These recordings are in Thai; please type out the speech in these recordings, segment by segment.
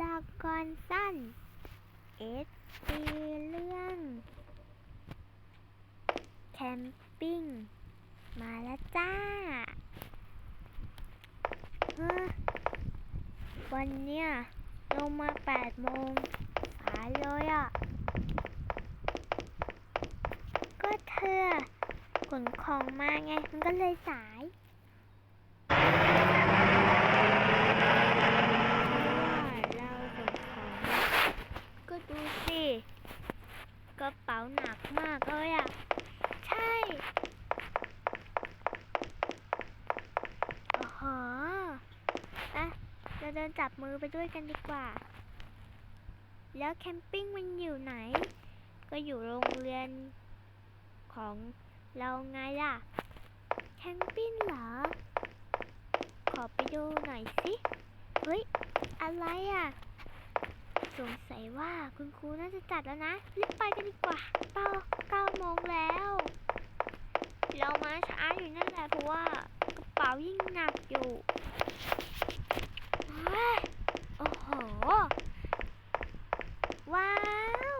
ละครสั้นเอสซีเรื่องแคมปิ้งมาแล้วจ้าเฮ้อวันเนี้ยลงมาแปดโมงสายเลยอะ ก็เธอขนของมาไง มันก็เลยสาย เราขนของก็ ดูสิกระเป๋าหนักมากเลยอะ ใช่โอ้โหอะเราเดินจับมือไปด้วยกันดีกว่า แล้วแคมปิ้งมันอยู่ไหน ก็อยู่โรงเรียนของเราไงล่ะ แคมปิ้งเหรอ ขอไปดูหน่อยสิ เฮ้ย อะไรอะ สงสัยว่าคุณครูน่าจะจัดแล้วนะรีบไปกันดีกว่าเป้าเก้าโมงแล้ว เรามาช้าอยู่นั่นแหละเพราะว่ากระเป๋ายิ่งหนักอยู่เฮ้ยโอ้โห ว้าว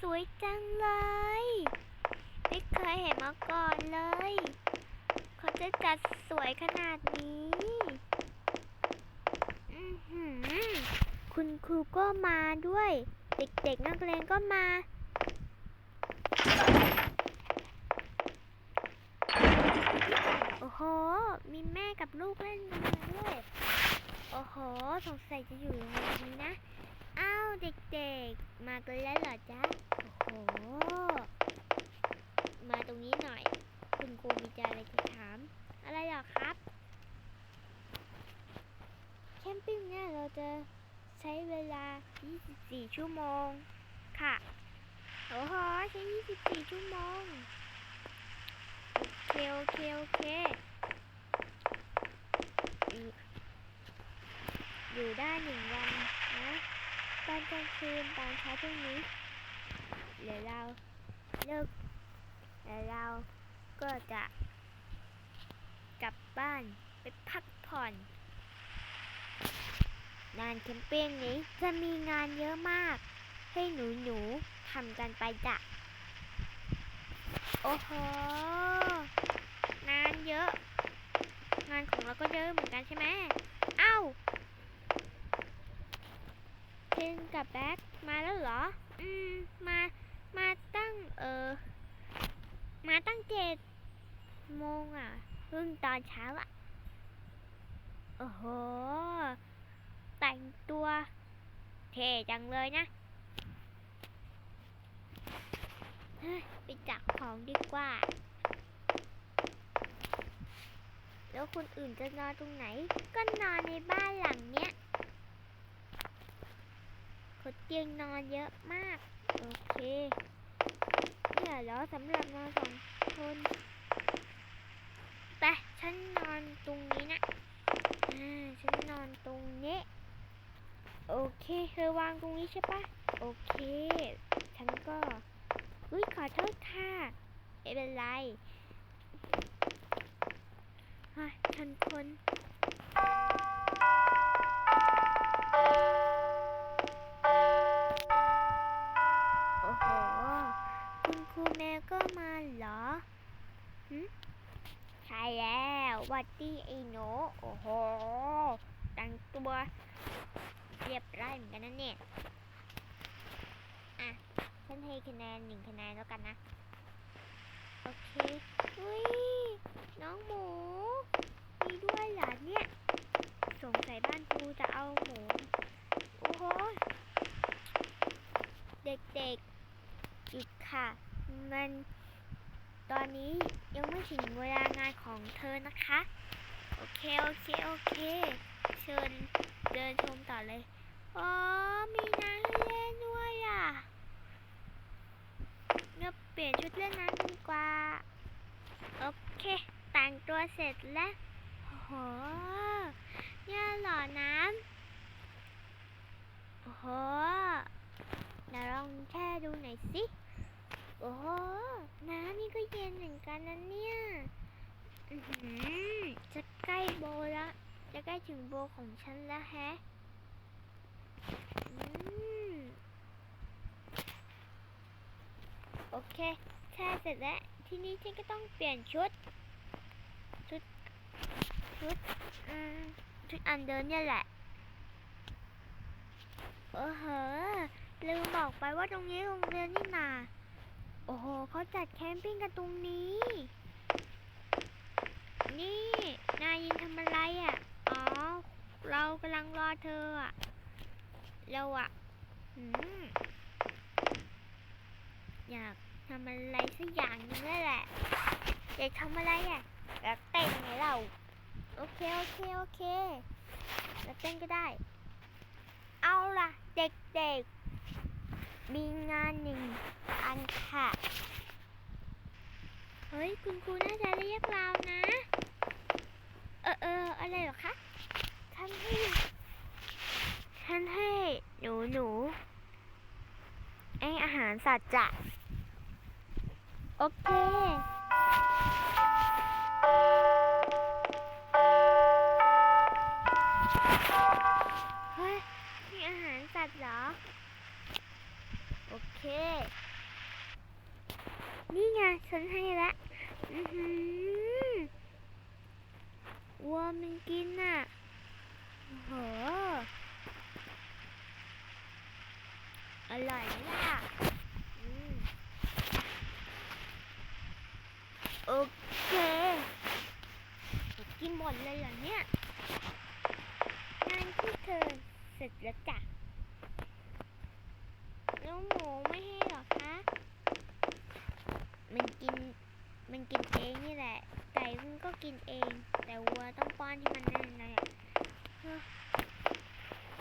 สวยจังเลย ไม่เคยเห็นมาก่อนเลย เขาจะจัดสวยขนาดนี้ อือหือ ครูก็มาด้วย เด็กๆนักเรียนก็มา โอ้โห มีแม่กับลูกเล่นกันมาด้วย โอ้โห สงสัยจะอยู่โรงเรียนนี้นะ อ้าว เด็กๆ มากันแล้วเหรอจ๊ะ โอ้โห มาตรงนี้หน่อย คุณครูมีใจอะไรจะถาม อะไรเหรอครับแคมปิ้งเนี่ยเราจะ ใช้เวลา 24 ชั่วโมง ค่ะโอ้โหใช้ 24 ชั่วโมงโอเคโอเคโอเค อยู่ได้หนึ่งวันนะ ตอนกลางคืนตอนเช้าพรุ่งนี้ เดี๋ยวเราเลิกแล้วเราก็จะกลับบ้านไปพักผ่อน งานแคมเปญนี้จะมีงานเยอะมาก ให้หนูหนูๆทำกันไปจ้ะ โอ้โห งานเยอะ งานของเราก็เยอะเหมือนกันใช่ไหมเอ้าเทนกับแบ็คมาแล้วเหรอ อืม มา มาตั้ง เออ มาตั้งเจ็ดโมงอะเพิ่งตอนเช้าอะ โอ้โห แต่งตัวเท่จังเลยนะเฮ้ยไปจับของดีกว่า แล้วคนอื่นจะนอนตรงไหน ก็นอนในบ้านหลังเนี้ยเขาเตียงนอนเยอะมาก โอเคเนี่ยแล้วสำหรับนอนสองคนไปฉันนอนตรงนี้นะ อ่า ฉันนอนตรงนี้ โอเค เธอวางตรงนี้ใช่ปะโอเค ฉันก็อุ้ยขอโทษค่ะไม่เป็นไรฮ้ฉันคนโอ้โห คุณครูแม่ก็มาเหรอหึใช่แล้ววัดดีไอ้หนูโอ้โหแต่งตัว รียบร้อยเหมือนกันนะเนี่ย อะ ฉันให้คะแนนหนึ่งคะแนนแล้วกันนะ โอเคอุ้ยน้องหมู มีด้วยเหรอเนี่ย สงสัยบ้านครูจะเอาหมู โอ้โห เด็กๆหยุดค่ะ มัน ตอนนี้ยังไม่ถึงเวลางานของเธอนะคะ โอเค โอเค โอเค เชิญเดินชมต่อเลย อ๋อ มีน้ำให้เล่นด้วยอะเงาเปลี่ยนชุดเล่นน้ำดีกว่า โอเค แต่งตัวเสร็จแล้วโอ้โหเนี่ยเหรอน้ำโอ้โหเดี๋ยวลองแช่ดูหน่อยสิ โอ้โห น้ำนี่ก็เย็นเหมือนกันนะเนี่ยอือหือจะใกล้โบแล้ว จะใกล้ถึงโบของฉันแล้วแฮะ โอเคแช่เสร็จแล้ว ทีนี้ฉันก็ต้องเปลี่ยนชุด ชุด ชุด อืม ชุดอันเดิมเนี่ยแหละเออเหลืมบอกไปว่าตรงนี้โรงเรียนนี่นาโอ้โหเขาจัดแคมปิ้งกันตรงนี้ นี่ นายยินทำอะไรอะ อ๋อ เรากำลังรอเธออะ เราอะอยากทำอะไรสักอย่างนึงนั่นแหละอยากทำอะไรอะอยากเต้นไงเราโอเคโอเคโอเคแล้วเต้นก็ได้ เอาล่ะ เด็กๆ มีงานหนึ่งอันค่ะ เฮ้ย คุณครูน่าจะเรียกเรานะ เออเอออะไรเหรอคะท่านให้ท่านให้หนูหนูไออาหาร สัตว์จะโอเคเฮ้ยมีอาหารสัตว์เหรอ โอเค นี่ไงฉันให้ละอือหือวัวมันกินน่ะโอ้โหอร่อยไหมล่ะอืมโอเคกิน หมดเลยเหรอเนี่ย งานที่เธอเสร็จแล้วจ้ะน้องหมูไม่ให้หรอคะ มันกิน มันกินเองนี่แหละ ไก่มันก็กินเอง แต่วัวต้องป้อนที่มันนั่นเลยอะ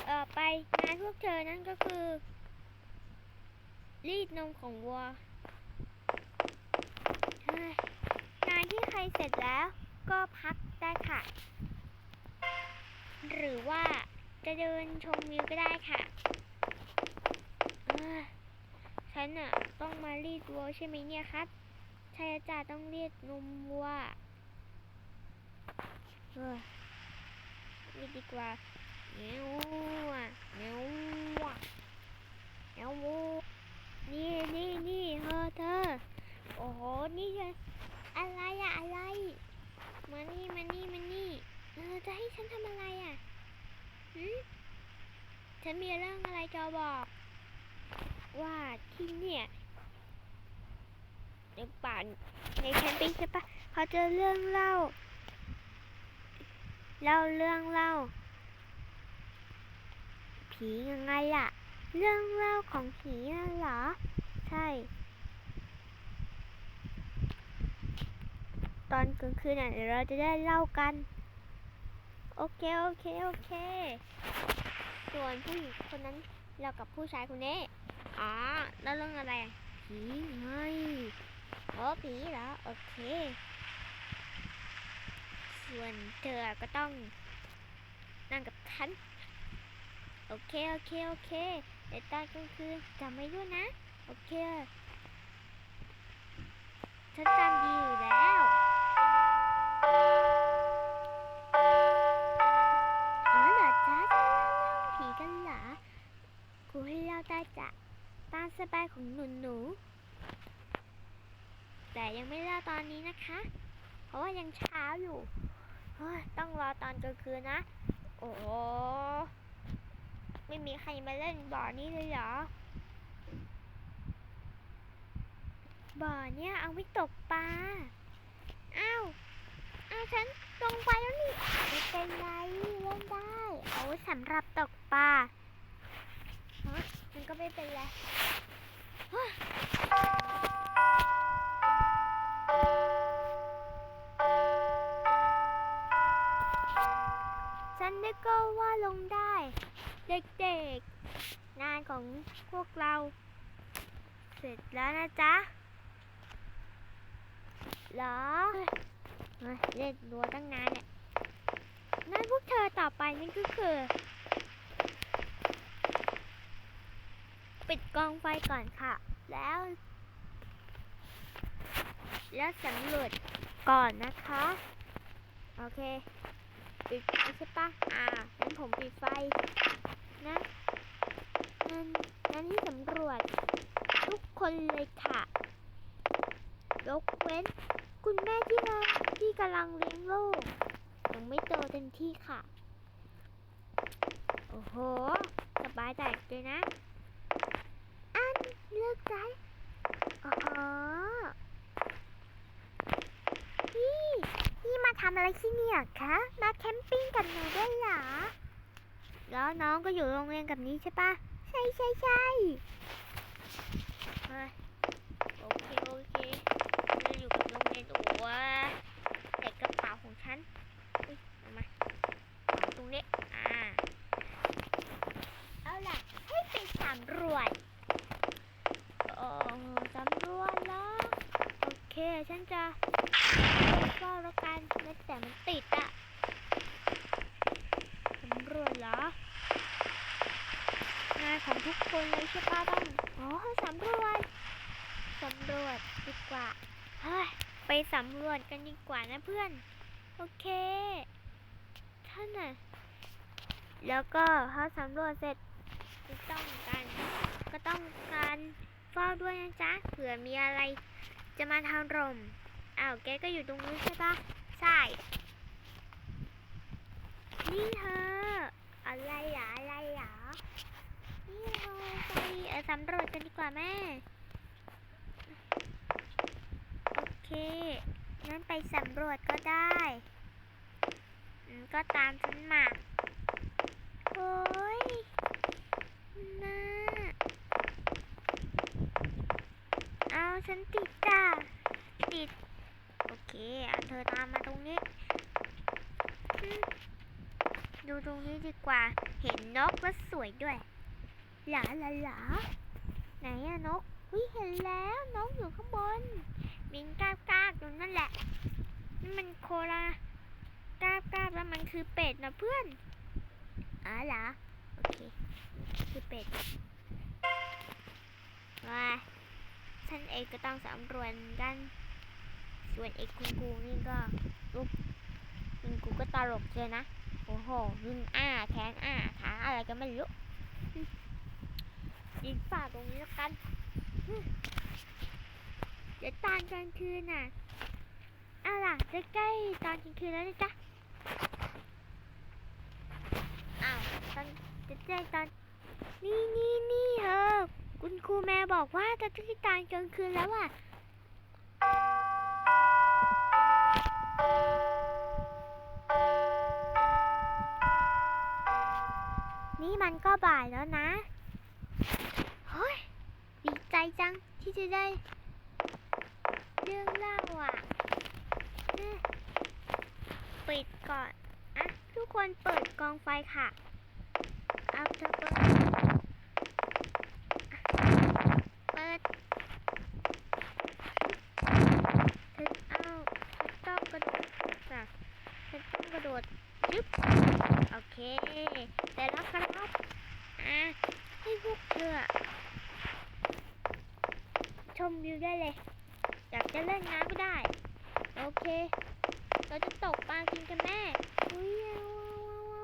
เออไปงานพวกเธอนั่นก็คือ รีดนมของวัวงานที่ใครเสร็จแล้วก็พัก ได้ค่ะ หรือว่าจะเดินชมวิวก็ได้ค่ะเออฉันน่ะต้องมารีดวัวใช่ไหมเนี่ยครับใช่จ้าต้องเรียกนมวัวเออรีดดีกว่าเงี้ยวอะเงี้ยวอะเงี้ยวัวนี่นี่นี่เธอเธอโอ้โหนี่เลยอะไรอะอะไร มานี่มานี่มานี่เออจะให้ฉันทำอะไรอะหืมฉันมีเรื่องอะไรจะบอก ว่าที่เนี่ยในป่าในแคมปิ้งใช่ปะเขาเจอเรื่องเล่า เล่าเรื่องเล่า ผียังไงอะเรื่องเล่าของผีน่ะเหรอ ใช่ ตอนกลางคืนเดี๋ยวเราจะได้เล่ากัน โอเค โอเค โอเค ส่วนผู้หญิงคนนั้นเรากับผู้ชายคนนี้อ๋อแล้วเรื่องอะไรผีไงโอ้ผีเหรอ โอเค ส่วนเธอก็ต้อง นั่งกับฉัน โอเค โอเค โอเคแต่ตอนกลางคืนจำไว้ด้วยนะ โอเคฉันจำดีอยู่แล้ว อ๋อเหรอจ๊ะจะเล่าเรื่องผีกันเหรอครูให้เล่าได้จ้ะตามสบายของหนูหนู แต่ยังไม่เล่าตอนนี้นะคะ เพราะว่ายังเช้าอยู่ต้องรอตอนกลางคืนนะ โอ้ไม่มีใครมาเล่นบ่อนี้เลยเหรอ บ่อเนี่ยเอาไว้ตกปลา อ้าว อาฉันลงไปแล้วนี่ไม่เป็นไรเล่นได้ เอาไว้สำหรับตกปลาฮะมันก็ไม่เป็นไรฮ้ยฉันนึกก็ว่าลงได้ เด็กๆ งานของพวกเรา เสร็จแล้วนะจ๊ะ เหรอ เฮ้ยเล่นรัวตั้งนานเนี่ยนั่นพวกเธอต่อไปนั่นก็คือ ปิดกองไฟก่อนค่ะ แล้ว แล้วสำรวจก่อนนะคะ โอเค ปิดใช่ปะอ่างั้นผมปิดไฟนะงั้นงั้นที่สำรวจ ทุกคนเลยค่ะ ยกเว้น คุณแม่ที่กำลังที่กำลังเลี้ยงลูกยังไม่โตเต็มที่ค่ะ โอ้โห สบายใจเลยนะ อันเลือกใจอ๋อพี่พี่มาทำอะไรที่นี่เหรอคะ มาแคมปิ้งกับหนูด้วยเหรอ แล้วน้องก็อยู่โรงเรียนกับนี้ใช่ปะใช่ใช่ใช่เฮ้ยโอเค โอเคจะอยู่กับโรงเรียนตัว ใส่กระเป๋าของฉันอุ๊ยมาตรงนี้อ่าเอาล่ะ ให้ไปสำรวจเออสำรวจแล้ว โอเค ฉันจะเฝ้าแล้วกันแต่มันติดอะสำรวจเหรองานของทุกคนเลยใช่ป้าบ้างอ๋อสำรวจสำรวจดีกว่า เฮ้ย ไปสำรวจกันดีกว่านะเพื่อน โอเค ท่านน่ะ แล้วก็พอสำรวจเสร็จก็ต้องการก็ต้องการเฝ้าด้วยนะจ๊ะเผื่อมีอะไรจะมาทำรมอ้าวแกก็อยู่ตรงนู้ใช่ปะใช่ นี่เธอ อะไรหรออะไรหรอนี่เราไปสำรวจกันดีกว่าแม่ โอเค งั้นไปสำรวจก็ได้ก็ตามฉันมาโอ้ยน่าเอาฉันติดจ้ะติด โอเคเอาเธอตามมาตรงนี้ ดูตรงนี้ดีกว่า เห็นนกแล้วสวยด้วย หลาหลาหลาไหนอะนกวิเห็นแล้วนกอยู่ข้างบน บินกราบกราบอยู่นั่นแหละนี่มันโคลากราบกราบแล้วมันคือเป็ดนะเพื่อนอ๋อเหรอโอเคคือเป็ดว่าฉันเองก็ต้องสำรวจกันส่วนเอกคุณครูนี่ก็ลุกคุณครูก็ตลกเลยนะโอ้โหยิงอ้าแขนอ้าขาอะไรก็ไม่รู้ยิงฝ่าตรงนี้แล้วกัน เดี๋ยวตอนกลางคืนน่ะเอาล่ะจะใกล้ตอนกลางคืนแล้วนะจ๊ะอ้าวตอนจะใกล้ตอน นี่นี่นี่เธอคุณครูแม่บอกว่าจะใกล้ตอนกลางคืนแล้วอะนี่มันก็บ่ายแล้วนะ เฮ้ย ดีใจจังที่จะได้ เรื่องเล่าอะปิดก่อนอะทุกคนเปิดกองไฟค่ะเอาเธอเปิดเปิดเธอเอาเธอต้องกระโดดจ้ะเธอต้องกระโดดยึบโอเคแต่แล้วครับอะให้พวกเธอชมวิวได้เลย อยากจะเล่นน้ำก็ได้ โอเค เราจะตกปลากินกันแม่อุ้ยเอาเอาเอา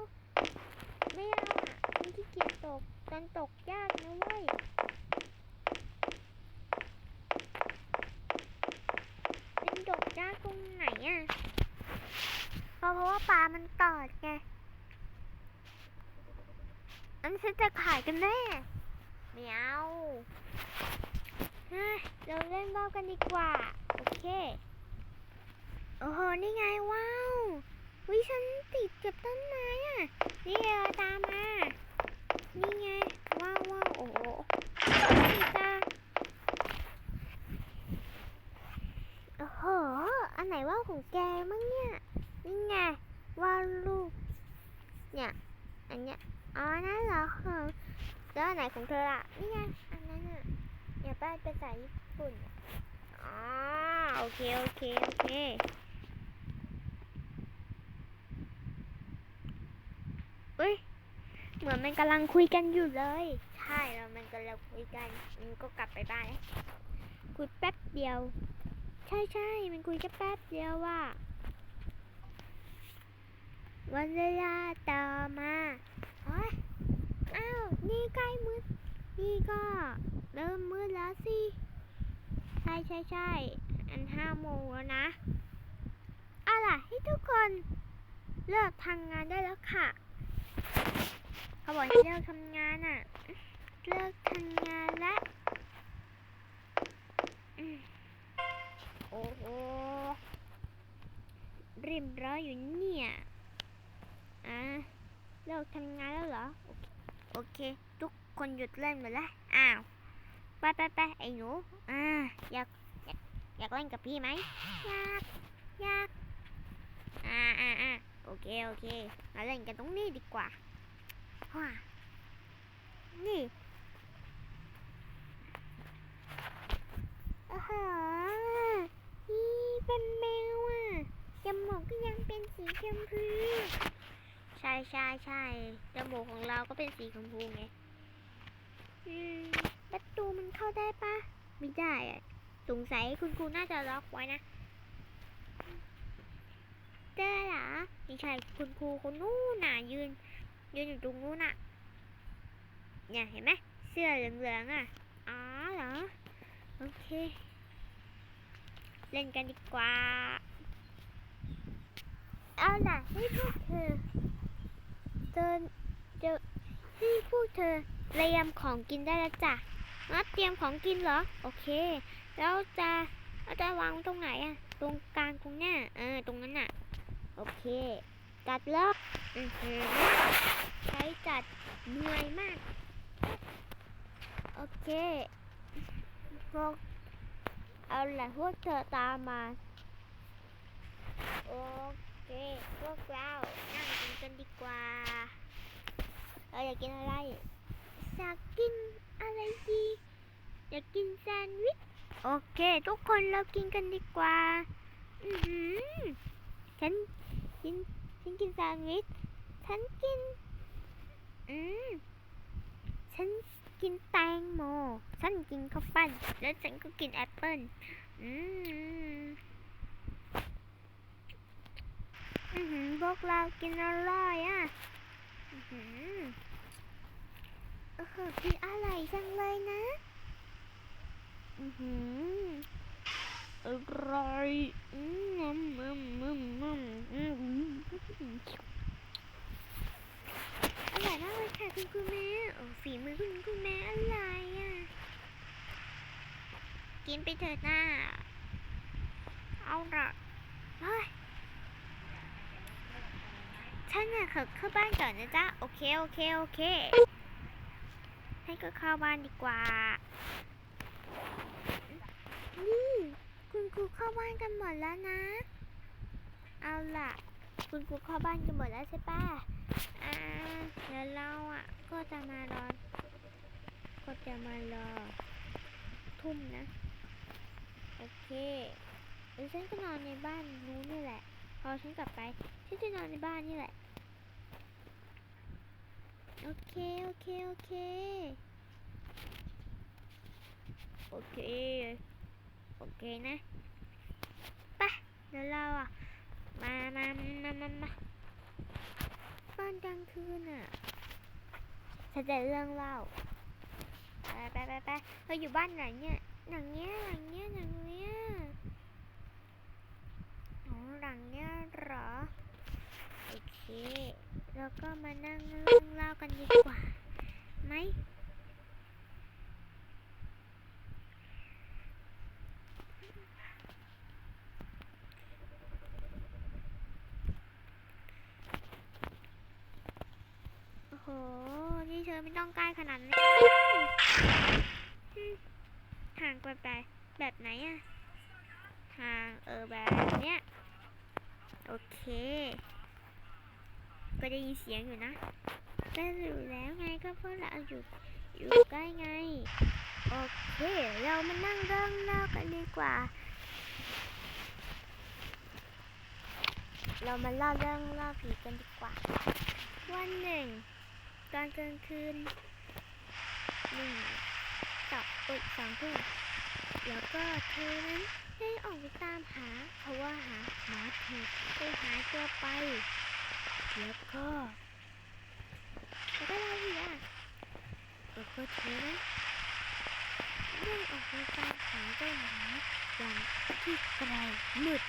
เอาไม่เอาอะฉันขี้เกียจตกกันตกยากนะเว้ยมันตกยากตรงไหนอะเพราะเพราะว่าปลามันตอดไงอันฉันจะขายกันแน่ไม่เอาเฮ้ยเราเล่นว่ากันดีกว่า โอเค โอ้โห นี่ไงว้าววิฉันติดกับต้นไม้อะ นี่เราตามมา นี่ไง ว้าวว้าวโอ้โหติดอะโอ้โห อันไหนว่าวของแกมั่งเนี่ย นี่ไงว่าวลูก เนี่ย อันเนี้ย อ๋อ นั่นเหรอของแล้วอันไหนของเธออะ นี่ไง อันนั้นอะ เนี่ยป้ายเป็นภาษาญี่ ปุ่นอ๋อโอเค โอเค โอเคเอ้ย เหมือนมันกำลังคุยกันอยู่เลย ใช่แล้วมันกำลังคุยกันมันก็กลับไปบ้านคุยแป๊บเดียว ใช่ใช่มันคุยแค่แป๊บเดียวว่า วันเวลาต่อมาเฮ้ยอ้าว นี่ใกล้มืดก็เริ่มมืดแล้วสิ ช่ใช่ใช่อันห้าโมงแล้วนะเอาล่ะให้ทุกคนเลิกทำงานได้แล้วค่ะเขาบอกให้เลิกทำงานอะ เลิกทำงานแล้วโอ้โหริมร้อยอยู่เนี่ย อะ เลิกทำงานแล้วเหรอ โอเคโอเคทุกคนหยุดเล่นหมดแล้ว อ้าว ไปไปไปไอ้หนูอ่าอยากอยากอยากเล่นกับพี่ไหมอยากอยากอ่าอ่าอ่าโอเคโอเคมาเล่นกันตรงนี้ดีกว่าว้านี่อ้โหนี่เป็นแมวอะจมูกก็ยังเป็นสีชมพูใช่ใช่ใช่จมูกของเราก็เป็นสีชมพูไง ประตูมันเข้าได้ปะไม่ได้อะสงสัยคุณครูน่าจะล็อกไว้นะเจอเหรอไม่ใช่คุณครูคนนู้นน่ะยืน ยืนอยู่ตรงนู้นน่ะ เนี่ยเห็นไหมเสื้อเหลืองๆอะอ๋อเหรอโอเค เล่นกันดีกว่า เอาล่ะให้พวกเธอเดินเดี๋ยวให้พวกเธอ เตรียมของกินได้แล้วจ้ะมาเตรียมของกินเหรอ โอเค แล้วจะเราจะวางตรงไหนอะตรงกลางตรงเนี้ยเออ ตรงนั้นน่ะโอเค จัดแล้วอือหือใช้จัดเหนื่อยมาก โอเคพวกเอาละพวกเธอตามมา โอเค พวกเรา นั่งกินกันดีกว่า เราอยากกินอะไร อยากกินอะไรดีอยากกินแซนด์วิช โอเค ทุกคนเรากินกันดีกว่า อือหือฉันกินฉันกินแซนด์วิช ฉันกิน อืมฉันกินแตงโม ฉันกินข้าวปั้น แล้วฉันก็กินแอปเปิ้ล อืมอือหือพวกเรากินอร่อยอะ อือหือ เออกินอร่อยจังเลยนะ อือหืออร่อยอืมอืมอืมอืมอืมอืมอร่อยมากเลยค่ะคุณครูแม่โอ้ฝีมือคุณครูแม่อร่อยอะ กินไปเถอะนะเอาละเฮ้ยฉันน่ะขอเข้าบ้านก่อนนะจ๊ะ โอเค โอเค โอเค ให้ก็เข้าบ้านดีกว่า นี่ คุณครูเข้าบ้านกันหมดแล้วนะ เอาล่ะ คุณครูเข้าบ้านกันหมดแล้วใช่ปะอ่าเดี๋ยวเราอะ ก็จะมารอ ก็จะมารอ ทุ่มนะ โอเคเดี๋ยวฉันก็นอนในบ้านนู้นนี่แหละ พอฉันกลับไปฉันจะนอนในบ้านนี่แหละ โอเค โอเค โอเค โอเค โอเคนะไปะเดี๋ยวเราอะ มามามามามาบ้านกลางคืนอะฉันจะเรื่องเล่าไปไปไปไปเราอยู่บ้านไหนเนี่ยหลังเนี้ยหลังเนี้ยหลังเนี้ยอ๋อหลังเนี้ยเหรอ โอเค แล้วก็มานั่งเล่ากันดีกว่าไหมโอ้โห นี่เธอไม่ต้องใกล้ขนาดนี้ห่างไปไปแบบไหนอะห่างเออแบบเนี้ย โอเค ก็ได้ยินเสียงอยู่นะก็อยู่แล้วไงก็เพราะเราอยู่อยู่ใกล้ไง โอเค เรามานั่งเรื่องเล่ากันดีกว่า เรามาเล่าเรื่องเล่าผีกันดีกว่า วันหนึ่งตอนกลางคืนหนึ่งสองเอยสองทุ่มแล้วก็เธอนั้นได้ออกไปตามหา เพราะว่าหาหมาถูกไปหายตัวไป แล้วก็แล้วก็อะไรอีกอะแล้วก็เธอนั้นได้ออกไปตามหาเจ้าหมาอย่างที่ไกลมืด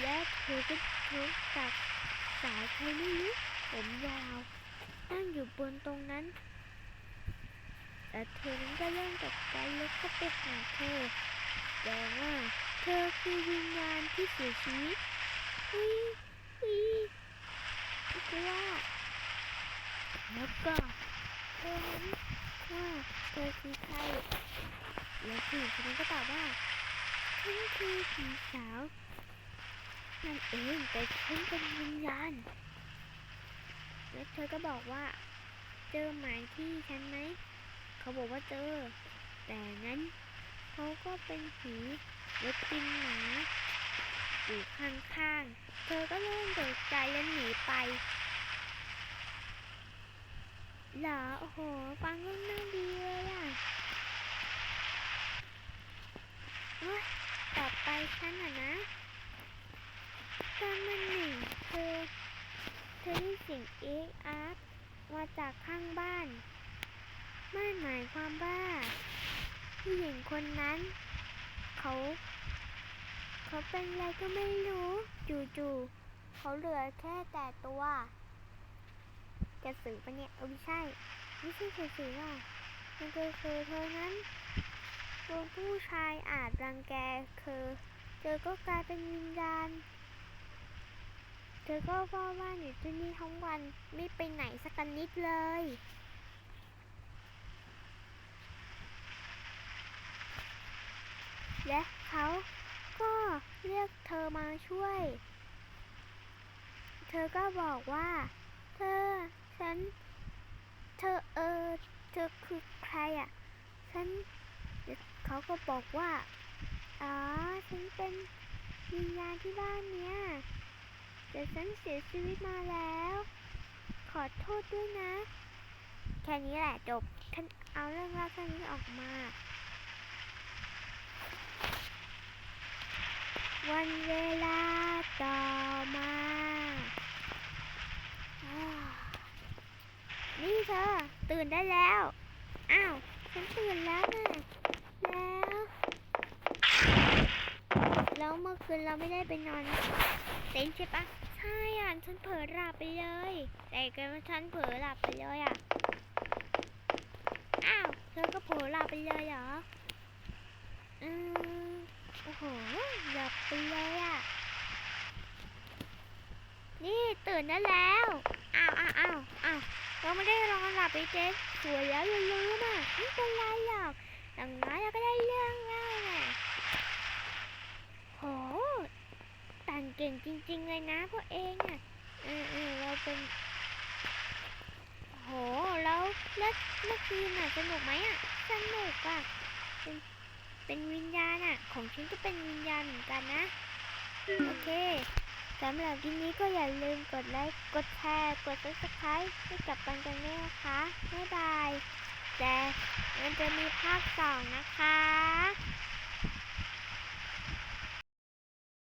และเธอก็พบกับสาวใครไม่รู้ผมยาวนั่งอยู่บนตรงนั้นแต่เธอนั้นก็เริ่มตกใจแล้วก็ไปหาเธอแต่ว่าเธอคือวิญญาณที่เสียชีวิตอุ้ยอุ้ยคิ ว่าแล้วก็เธอนั้นว่าเธอคือใครแล้วผู้หญิงคนนั้นก็ตอบว่าฉันคือผีสาวนั่นเองแต่ฉันเป็นวิญญาณแล้วเธอก็บอกว่า เจอหมายที่ฉันไหมเขาบอกว่าเจอ แต่นั้นเขาก็เป็นผีแล้วกินหมาอยู่ข้างๆ เธอก็เริ่มตกใจและหนีไป เหรอโอ้โห ฟังเรื่องน่าดีเลยอะต่อไปฉันอะนะตอนมันหนึ่งเธอเธอได้สียงเอ็กอาร์มาจากข้างบ้านไม่หมายความว่าผู้หญิงคนนั้น เขา เขาเป็นอะไรก็ไม่รู้ จู่ๆเขาเหลือแค่แต่ตัว กระสือปะเนี่ยเออไม่ใช่ ไม่ใช่กระสือหรอกมันก็คือเธอนั้นโดนผู้ชายอาจรังแกเธอเธอก็กลายเป็นวิญญาณเธอก็เฝ้าบ้าอยู่ที่นี่ทั้งวันไม่ไปไหนสักนิดเลยและเขาก็เรียกเธอมาช่วย เธอก็บอกว่า เธอ ฉัน เธอเออเธอคือใครอะ ฉันเขาก็บอกว่า อ๋อ ฉันเป็นวิญญาณที่บ้านเนี้ยแต่ฉันเสียชีวิตมาแล้ว ขอโทษด้วยนะ แค่นี้แหละจบฉันเอาเรื่องราวแค่นี้ออกมา วันเวลาต่อมาอ้าว นี่เธอ ตื่นได้แล้ว อ้าว ฉันตื่นแล้วนะแล้ว แล้วเมื่อคืนเราไม่ได้ไปนอนเต็นใช่ปะใช่อะฉันเผลอหลับไปเลยแต่ก็ฉันเผลอหลับไปเลยอะ อ้าวเธอก็เผลอหลับไปเลยเหรอ อืมโอ้โหหลับไปเลยอะ นี่ตื่นได้แล้ว อ้าวอ้าวเราไม่ได้นอนหลับไปเจ๊สวยแล้วอย่าลืมอะไม่เป็นไรหรอกอย่างน้อยเราก็ได้เรื่องเล่าแหละโหแต่งเก่งจริง ๆ เลยนะพวกเองอะเออเออเราเป็นโหแล้วแล้วเมื่อคืนน่ะสนุกไหมอะสนุกอะเป็นเป็นวิญญาณอะ ของฉันก็เป็นวิญญาณเหมือนกันนะ โอเค สำหรับที่นี้ก็อย่าลืมกดไลค์ กดแชร์ กด subscribe ให้กับปันกันด้วยนะคะ บ๊ายบาย แต่มันจะมีภาคสองนะคะ